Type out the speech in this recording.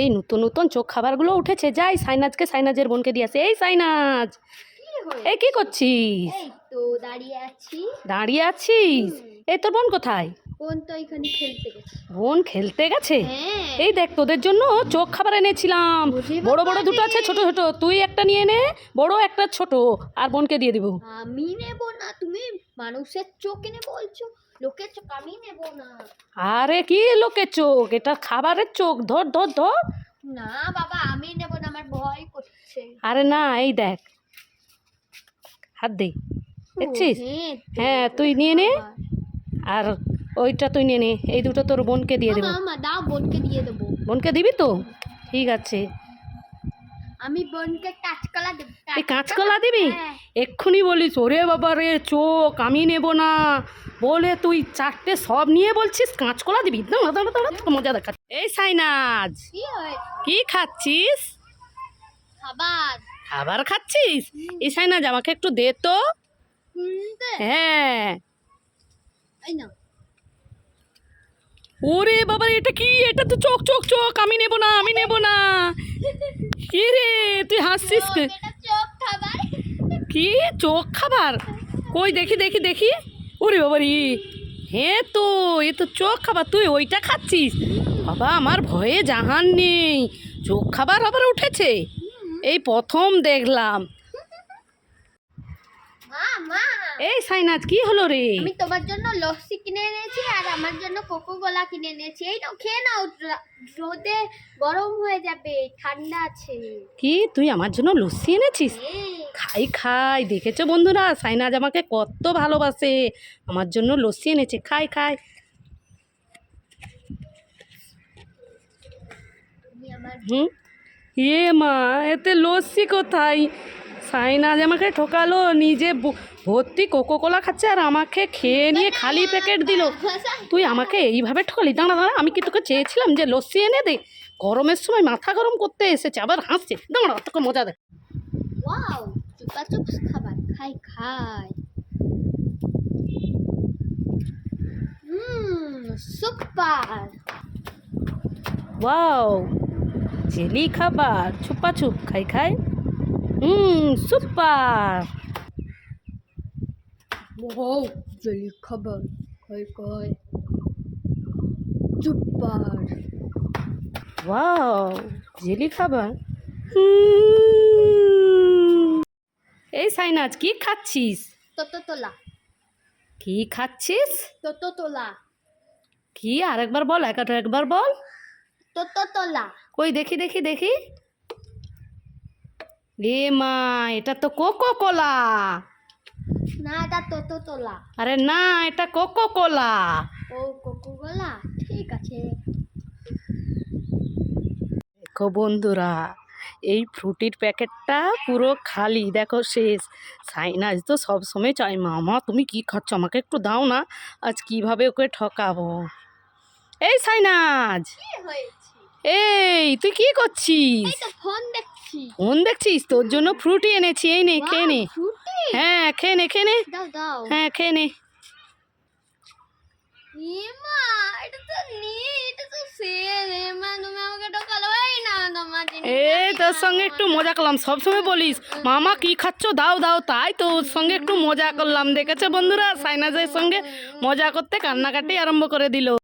এই নতুন নতুন চোখ খাবারগুলো উঠেছে। যাই সাইনাজকে সাইনাজের বোনকে দিয়ে আসে। এই সাইনাজ এই কি করছিস? তো দাঁড়িয়ে আছিস দাঁড়িয়ে আছিস? এই তোর বোন কোথায়? বোন তো এখানে খেলতে গেছে। বোন খেলতে গেছে? হ্যাঁ। এই দেখ তোদের জন্য চোখ খাবার এনেছিলাম। বড় বড় দুটো আছে। ছোট ছোট। তুই একটা নিয়ে নে বড় একটা ছোট। আর বোনকে দিয়ে দিব। আমি নেব না তুমি মানুষের চোখ এনে বলছো। লোকের চোখ আমি নেব না। আরে কি লোকের চোখ? এটা খাবারের চোখ। ধর ধর ধর। না বাবা আমি নেব না আমার ভয় করছে। আরে না এই দেখ। হাত দে। দেখছিস? হ্যাঁ তুই নিয়ে নে। আর ওইটা তুই নিয়ে নে এই দুটো তোর বোনকে দিয়ে দেবো। দাও বোনকে দিয়ে দেবো। বোনকে দিবি তো? ঠিক আছে। আমি বোনকে কাঁচকলা দেবো এই কাঁচকলা দিবি? হ্যাঁ। এক্ষুনি বলিস ওরে বাবা রে চোখ আমি নেব না। বলে তুই চারটে সব নিয়ে বলছিস কাঁচকলা দিবি? দাঁড়া মজা দেখা এই সাইনাজ কি হয়? কি খাচ্ছিস? খাবার। খাবার খাচ্ছিস? এই সাইনাজ আমাকে একটু দে তো। হ্যাঁ। এই না ওরে বাবা রে, এটা কি? এটা তো চোখ চোখ চোখ। আমি নেব না আমি নেব না। কি রে? তুই হাসছিস কে? চোখ খাবার। কই দেখি দেখি দেখি। ওরে বাবা রে হ্যাঁ তো এ তো চোখ খাবার। তুই ওইটা খাচ্ছিস? বাবা আমার ভয়ে জাহান নেই। চোখ খাবার আবার উঠেছে? এই প্রথম দেখলাম। এই সাইনাজ কি হলো রে? আমি তোমার জন্য লস্যি কিনে এনেছি আর আমার জন্য কোকো কোলা কিনে এনেছি। এই নাও খেয়ে নাও রোদে গরম হয়ে যাবে ঠান্ডা আছে। কি তুই আমার জন্য লস্যি এনেছিস? হ্যাঁ। খাই খাই দেখেছ বন্ধুরা? সাইনাজ আমাকে কত ভালোবাসে। আমার জন্য লস্যি এনেছে খাই খাই। হুম? ইয়ে মা এতে লস্যি কোথায়? সাইনাজ আমাকে ঠকালো নিজে ভর্তি কোকো কোলা খাচ্ছে আর আমাকে খেয়ে নিয়ে খালি প্যাকেট দিল। তুই আমাকে এইভাবে ঠকালি? দাঁড়া দাঁড়া আমি কি তোকে চেয়েছিলাম যে লস্যি এনে দে? গরমের সময় মাথা গরম করতে এসেছে আবার হাসছে। দাঁড়া তোকে মজা দে ওয়াও চুপা চুপ খাবার। খাই খাই। হুম সুপার। ওয়াও জেলি খাবার ছুপা ছুপ খাই খাই। হুম সুপার ওয়াও জেলি খাবার খাই খাই সুপার ওয়াও জেলি খাবার? হুম। এই সাইনাজ কি খাচ্ছিস? তোতো তোলা কি খাচ্ছিস? তোতো তোলা কি আরেকবার বল এক একবার বল। তোতো তোলা কই দেখি দেখি দেখি। এ মা এটা তো কোকো কোলা না এটা তোতো তোলা আরে না এটা কোকো কোলা ও কোকো কোলা ঠিক আছে। দেখো বন্ধুরা এই ফ্রুটির প্যাকেটটা পুরো খালি। দেখো শেষ। সাইনাজ তো সবসময় চাই মামা তুমি কি খাচ্ছ? আমাকে একটু দাও না। আজ কীভাবে ওকে ঠকাবো? এই সাইনাজ। এই তুই কি করছিস? ফোন দেখছি। ফোন দেখছিস? তোর জন্য ফ্রুটি এনেছি এই নে খেয়ে নে। হ্যাঁ খেয়ে নে খেয়ে নে। হ্যাঁ খেয়ে নে। এই তোর সঙ্গে একটু মজা করলাম সবসময় বলিস মামা কি খাচ্ছ? দাও দাও। তাই সঙ্গে একটু মজা করলাম। দেখেছে বন্ধুরা? সাইনাজের সঙ্গে মজা করতে কান্নাকাটি আরম্ভ করে দিল।